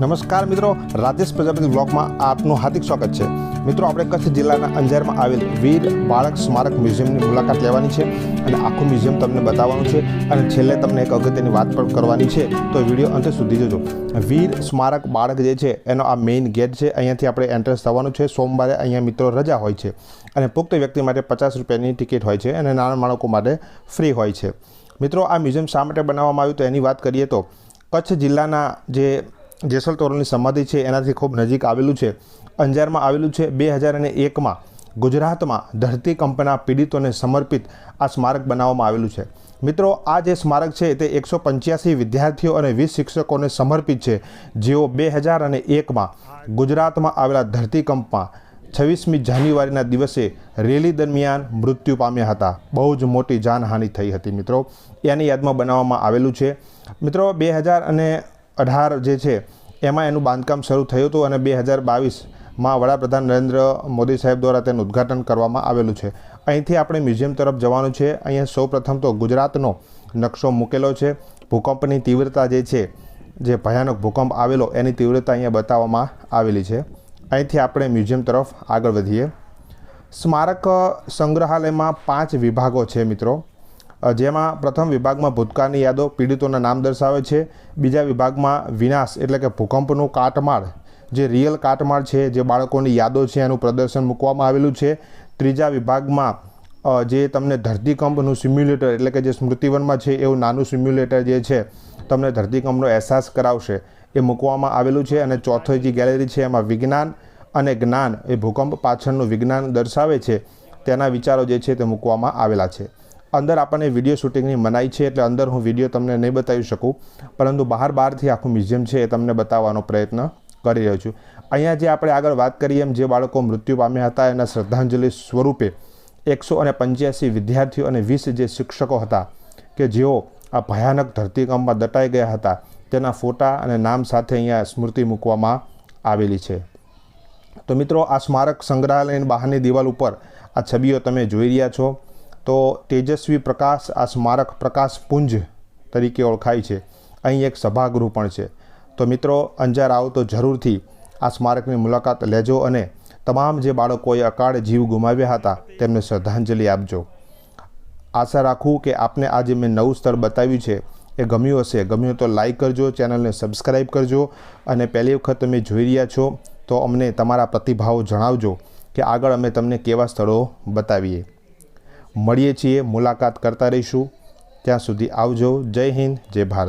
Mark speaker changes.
Speaker 1: નમસ્કાર મિત્રો રાજેશ પ્રજાપતિ બ્લોકમાં આપનું હાર્દિક સ્વાગત છે. મિત્રો, આપણે કચ્છ જિલ્લાના અંજારમાં આવેલ વીર બાળક સ્મારક મ્યુઝિયમની મુલાકાત લેવાની છે અને આખું મ્યુઝિયમ તમને બતાવવાનું છે અને છેલ્લે તમને એક અગત્યની વાત પણ કરવાની છે, તો વીડિયો અંત સુધી જોજો. વીર સ્મારક બાળક જે છે, એનો આ મેઇન ગેટ છે, અહીંયાથી આપણે એન્ટ્રન્સ થવાનું છે. સોમવારે અહીંયા મિત્રો રજા હોય છે અને પુખ્ત વ્યક્તિ માટે પચાસ રૂપિયાની ટિકિટ હોય છે અને નાના બાળકો માટે ફ્રી હોય છે. મિત્રો, આ મ્યુઝિયમ શા માટે બનાવવામાં આવ્યું તો એની વાત કરીએ તો, કચ્છ જિલ્લાના જે જેસલ તોરલની સમાધિ છે, એનાથી ખૂબ નજીક આવેલું છે. અંજારમાં આવેલું છે બે હજાર અને એકમાં ગુજરાતમાં ધરતીકંપના પીડિતોને સમર્પિત આ સ્મારક બનાવવામાં આવેલું છે. મિત્રો, આ જે સ્મારક છે, તે એકસો પંચ્યાસી વિદ્યાર્થીઓ અને વીસ શિક્ષકોને સમર્પિત છે, જેઓ બે હજાર અને એકમાં ગુજરાતમાં આવેલા ધરતીકંપમાં છવ્વીસમી જાન્યુઆરીના દિવસે રેલી દરમિયાન મૃત્યુ પામ્યા હતા. બહુ જ મોટી જાનહાનિ થઈ હતી, મિત્રો. એની યાદમાં બનાવવામાં આવેલું છે. મિત્રો બે હજાર અને અઢાર જે છે, એમાં એનું બાંધકામ શરૂ થયું હતું અને બે હજાર બાવીસમાં વડાપ્રધાન નરેન્દ્ર મોદી સાહેબ દ્વારા તેનું ઉદ્ઘાટન કરવામાં આવેલું છે. અહીંથી આપણે મ્યુઝિયમ તરફ જવાનું છે. અહીંયા સૌપ્રથમ તો ગુજરાતનો નકશો મૂકેલો છે. ભૂકંપની તીવ્રતા જે છે, જે ભયાનક ભૂકંપ આવેલો એની તીવ્રતા અહીંયા બતાવવામાં આવેલી છે. અહીંથી આપણે મ્યુઝિયમ તરફ આગળ વધીએ. સ્મારક સંગ્રહાલયમાં પાંચ વિભાગો છે મિત્રો. જેમાં પ્રથમ વિભાગમાં ભૂતકાળની યાદો પીડિતોના નામ દર્શાવે છે. બીજા વિભાગમાં વિનાશ એટલે કે ભૂકંપનું કાટમાળ, જે રિયલ કાટમાળ છે, જે બાળકોની યાદો છે, એનું પ્રદર્શન મૂકવામાં આવેલું છે. ત્રીજા વિભાગમાં જે તમને ધરતીકંપનું સિમ્યુલેટર એટલે કે જે સ્મૃતિવનમાં છે, એવું નાનું સિમ્યુલેટર જે છે, તમને ધરતીકંપનો અહેસાસ કરાવશે. એ મૂકવામાં આવેલું છે અને ચોથો જે ગેલેરી છે, એમાં વિજ્ઞાન અને જ્ઞાન, એ ભૂકંપ પાછળનું વિજ્ઞાન દર્શાવે છે. તેના વિચારો જે છે, તે મૂકવામાં આવેલા છે. અંદર આપણને વીડિયો શૂટિંગની મનાઈ છે એટલે અંદર હું વીડિયો તમને નહીં બતાવી શકું. પરંતુ બહાર બહારથી આખું મ્યુઝિયમ છે એ તમને બતાવવાનો પ્રયત્ન કરી રહ્યો છું. અહીંયા જે આપણે આગળ વાત કરીએ એમ જે બાળકો મૃત્યુ પામ્યા હતા એના શ્રદ્ધાંજલિ સ્વરૂપે એકસો અને પંચ્યાસી વિદ્યાર્થીઓ અને વીસ જે શિક્ષકો હતા કે જેઓ આ ભયાનક ધરતીકંપમાં દટાઈ ગયા હતા, તેના ફોટા અને નામ સાથે અહીંયા સ્મૃતિ મૂકવામાં આવેલી છે. તો મિત્રો, આ સ્મારક સંગ્રહાલયની બહારની દિવાલ ઉપર આ છબીઓ તમે જોઈ રહ્યા છો. તો તેજસ્વી પ્રકાશ, આ સ્મારક પ્રકાશ પુંજ તરીકે ઓળખાય છે. અહીં એક સભાગૃહ પણ છે. તો મિત્રો, અંજાર આવો તો જરૂરથી આ સ્મારકની મુલાકાત લેજો અને તમામ જે બાળકોએ અકાળ જીવ ગુમાવ્યા હતા તેમને શ્રદ્ધાંજલિ આપજો. આશા રાખું કે આપને આજે મેં નવું સ્થળ બતાવ્યું છે એ ગમ્યું હશે. ગમ્યું તો લાઇક કરજો, ચેનલને સબસ્ક્રાઈબ કરજો અને પહેલી વખત તમે જોઈ રહ્યા છો તો અમને તમારા પ્રતિભાવો જણાવજો કે આગળ અમે તમને કેવા સ્થળો બતાવીએ. મળીએ છીએ મુલાકાત કરતા રહીશું. ત્યાં સુધી આવજો. જય હિન્દ જય ભારત.